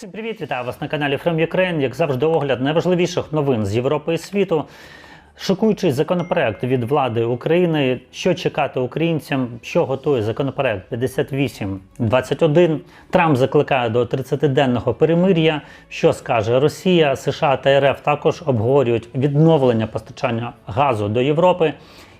Всім привіт, вітаю вас на каналі From Ukraine. Як завжди, огляд найважливіших новин з Європи і світу. Шокуючий законопроект від влади України, що чекати українцям, що готує законопроект 5821. Трамп закликає до 30-денного перемир'я. Що скаже Росія, США та РФ також обговорюють відновлення постачання газу до Європи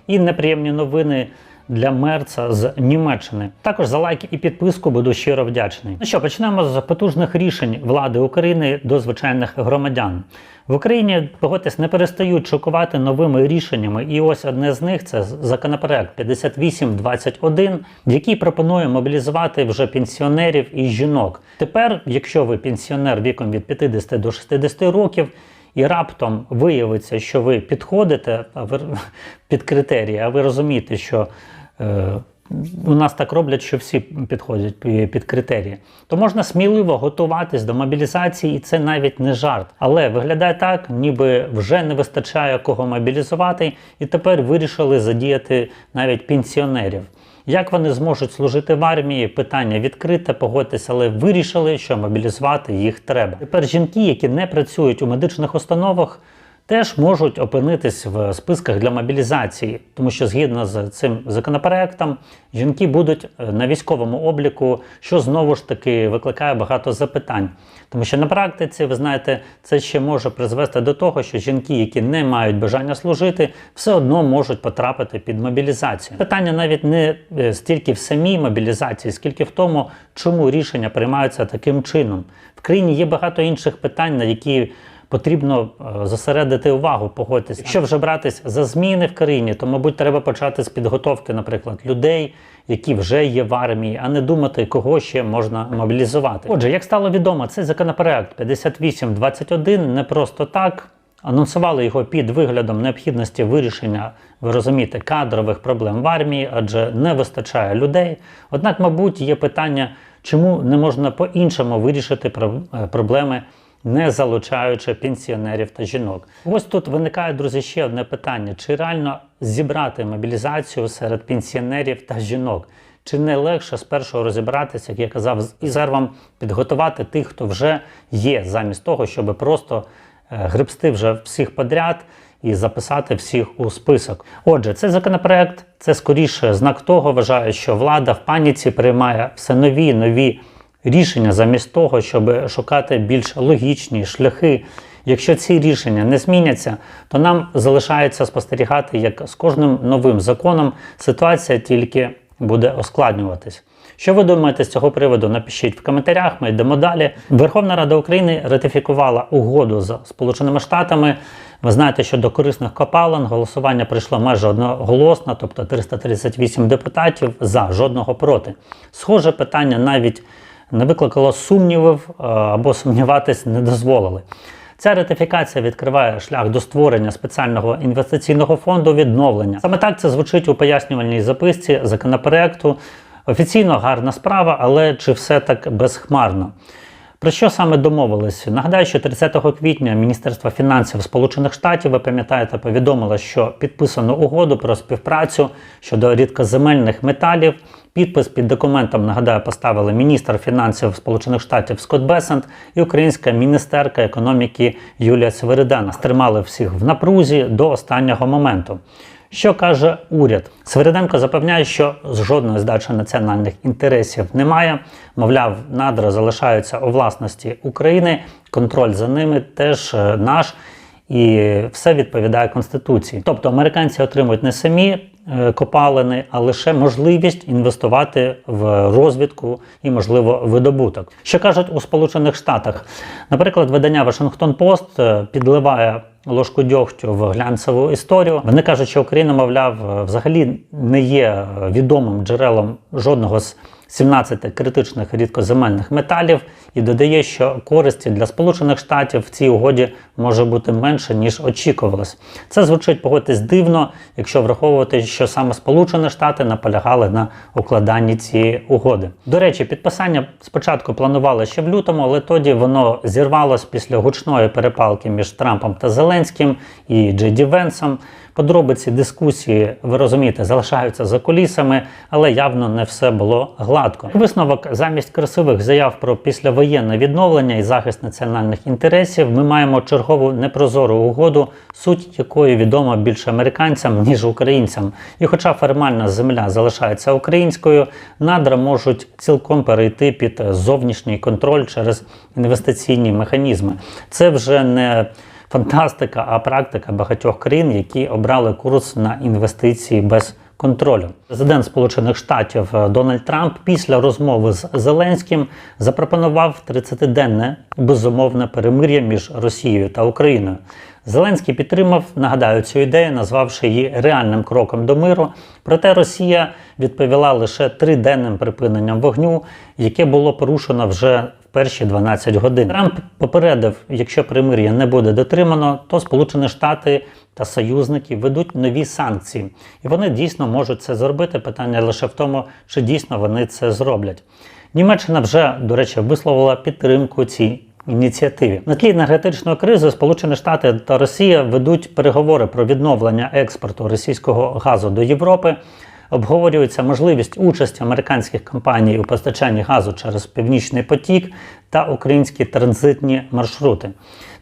і неприємні новини для Мерца з Німеччини. Також за лайк і підписку буду щиро вдячний. Ну що, почнемо з потужних рішень влади України до звичайних громадян. В Україні погодьтесь, не перестають шокувати новими рішеннями, і ось одне з них це законопроект 5821, який пропонує мобілізувати вже пенсіонерів і жінок. Тепер, якщо ви пенсіонер віком від 50 до 60 років, і раптом виявиться, що ви підходите під критерії, а ви розумієте, що у нас так роблять, що всі підходять під критерії, то можна сміливо готуватись до мобілізації, і це навіть не жарт. Але виглядає так, ніби вже не вистачає кого мобілізувати, і тепер вирішили задіяти навіть пенсіонерів. Як вони зможуть служити в армії? Питання відкрите, погодьтесь, але вирішили, що мобілізувати їх треба. Тепер жінки, які не працюють у медичних установах, теж можуть опинитись в списках для мобілізації, тому що згідно з цим законопроектом жінки будуть е, на військовому обліку, що знову ж таки викликає багато запитань. Тому що на практиці, ви знаєте, це ще може призвести до того, що жінки, які не мають бажання служити, все одно можуть потрапити під мобілізацію. Питання навіть не е, стільки в самій мобілізації, скільки в тому, чому рішення приймаються таким чином. В країні є багато інших питань, на які потрібно е, зосередити увагу, погодьтесь. Якщо вже братись за зміни в країні, то, мабуть, треба почати з підготовки, наприклад, людей, які вже є в армії, а не думати, кого ще можна мобілізувати. Отже, як стало відомо, цей законопроект 5821 не просто так. Анонсували його під виглядом необхідності вирішення, ви розумієте, кадрових проблем в армії, адже не вистачає людей. Однак, мабуть, є питання, чому не можна по-іншому вирішити е, проблеми не залучаючи пенсіонерів та жінок. Ось тут виникає, друзі, ще одне питання: чи реально зібрати мобілізацію серед пенсіонерів та жінок? Чи не легше спершу розібратися, як я казав, з резервом підготувати тих, хто вже є, замість того, щоб просто е, гребсти вже всіх подряд і записати всіх у список. Отже, цей законопроект це скоріше знак того, вважаю, що влада в паніці приймає все нові нові рішення замість того, щоб шукати більш логічні шляхи. Якщо ці рішення не зміняться, то нам залишається спостерігати, як з кожним новим законом ситуація тільки буде ускладнюватись. Що ви думаєте з цього приводу? Напишіть в коментарях. Ми йдемо далі. Верховна Рада України ратифікувала угоду з Сполученими Штатами. Ви знаєте, що до корисних копалин голосування прийшло майже одноголосно, тобто 338 депутатів за жодного проти. Схоже питання навіть не викликало сумнівів е, або сумніватись не дозволили. Ця ратифікація відкриває шлях до створення спеціального інвестиційного фонду відновлення. Саме так це звучить у пояснювальній записці законопроекту. Офіційно гарна справа, але чи все так безхмарно? Про що саме домовились? Нагадаю, що 30 квітня Міністерство фінансів Сполучених Штатів, ви пам'ятаєте, повідомило, що підписано угоду про співпрацю щодо рідкоземельних металів. Підпис під документом, нагадаю, поставили міністр фінансів Сполучених Штатів Скотт Бесент і українська міністерка економіки Юлія Сверидена. Стримали всіх в напрузі до останнього моменту. Що каже уряд? Свериденко запевняє, що жодної здачі національних інтересів немає. Мовляв, надра залишаються у власності України, контроль за ними теж е, наш, і все відповідає Конституції. Тобто американці отримують не самі е, копалини, а лише можливість інвестувати в розвідку і, можливо, видобуток. Що кажуть у Сполучених Штатах? Наприклад, видання Вашингтон Пост е, підливає ложку дьогтю в глянцеву історію. Вони кажуть, що Україна, мовляв, е, взагалі не є відомим джерелом жодного з 17 критичних рідкоземельних металів і додає, що користі для Сполучених Штатів в цій угоді може бути менше ніж очікувалось. Це звучить погодьтесь дивно, якщо враховувати, що саме Сполучені Штати наполягали на укладанні цієї угоди. До речі, підписання спочатку планували ще в лютому, але тоді воно зірвалось після гучної перепалки між Трампом та Зеленським і Джей Ді Венсом. Подробиці дискусії, ви розумієте, залишаються за кулісами, але явно не все було гладко. Висновок замість красивих заяв про післявоєнне відновлення і захист національних інтересів. Ми маємо чергову непрозору угоду, суть якої відома більше американцям ніж українцям. І, хоча формальна земля залишається українською, надра можуть цілком перейти під зовнішній контроль через інвестиційні механізми. Це вже не фантастика, а практика багатьох країн, які обрали курс на інвестиції без контролю. Президент Сполучених Штатів е, Дональд Трамп після розмови з Зеленським запропонував 30-денне безумовне перемир'я між Росією та Україною. Зеленський підтримав, нагадаю, цю ідею, назвавши її реальним кроком до миру. Проте Росія відповіла лише триденним припиненням вогню, яке було порушено вже перші 12 годин. Трамп попередив, якщо примир'я не буде дотримано, то Сполучені Штати та союзники ведуть нові санкції, і вони дійсно можуть це зробити. Питання лише в тому, чи дійсно вони це зроблять. Німеччина вже, до речі, висловила підтримку цій ініціативі. На тлі енергетичної кризи Сполучені Штати та Росія ведуть переговори про відновлення експорту російського газу до Європи. Обговорюється можливість участі американських компаній у постачанні газу через Північний потік та українські транзитні маршрути.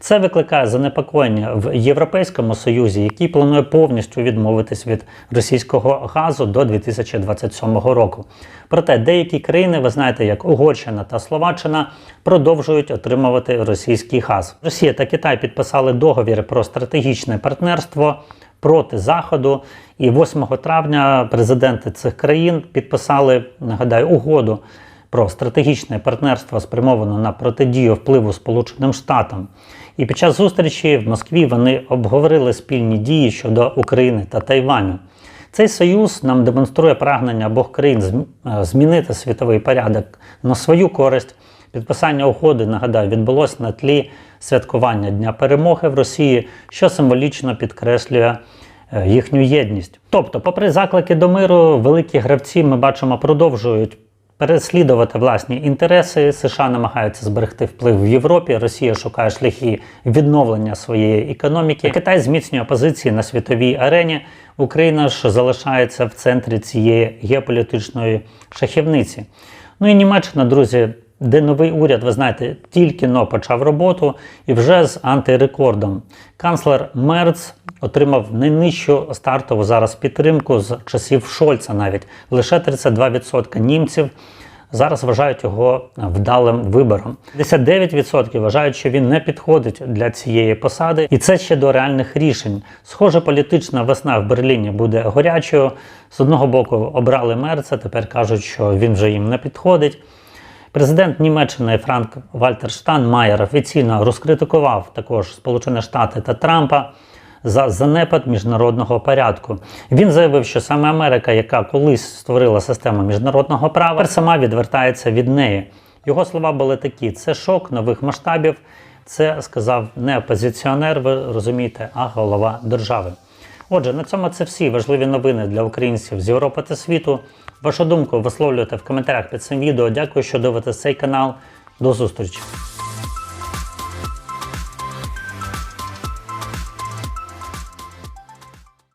Це викликає занепокоєння в Європейському Союзі, який планує повністю відмовитись від російського газу до 2027 року. Проте деякі країни, ви знаєте, як Угорщина та Словаччина, продовжують отримувати російський газ. Росія та Китай підписали договір про стратегічне партнерство проти Заходу. І 8 травня президенти цих країн підписали, нагадаю, угоду про стратегічне партнерство спрямоване на протидію впливу Сполученим Штатам. І під час зустрічі в Москві вони обговорили спільні дії щодо України та Тайваню. Цей союз нам демонструє прагнення обох країн е, змінити світовий порядок на свою користь. Підписання угоди, нагадаю, відбулося на тлі святкування Дня перемоги в Росії, що символічно підкреслює е, їхню єдність. Тобто, попри заклики до миру, великі гравці ми бачимо продовжують переслідувати власні інтереси. США намагаються зберегти вплив в Європі. Росія шукає шляхи відновлення своєї економіки. Китай зміцнює позиції на світовій арені. Україна ж залишається в центрі цієї геополітичної шахівниці. Ну і Німеччина, друзі, де новий уряд, ви знаєте, тільки но почав роботу і вже з антирекордом. Канцлер Мерц отримав найнижчу стартову зараз підтримку з часів Шольца навіть лише 32% німців. Зараз вважають його вдалим вибором. 59% вважають, що він не підходить для цієї посади, і це ще до реальних рішень. Схоже, політична весна в Берліні буде горячою. З одного боку обрали мерца, тепер кажуть, що він вже їм не підходить. Президент Німеччини Франк Вальтер Штанмаєр офіційно розкритикував також Сполучені Штати та Трампа за занепад міжнародного порядку. Він заявив, що саме Америка, яка колись створила систему міжнародного права, сама відвертається від неї. Його слова були такі: це шок нових масштабів. Це сказав не опозиціонер, ви розумієте, а голова держави. Отже, на цьому це всі важливі новини для українців з Європи та світу. Вашу думку висловлюйте в коментарях під цим відео. Дякую, що дивитесь цей канал. До зустрічі!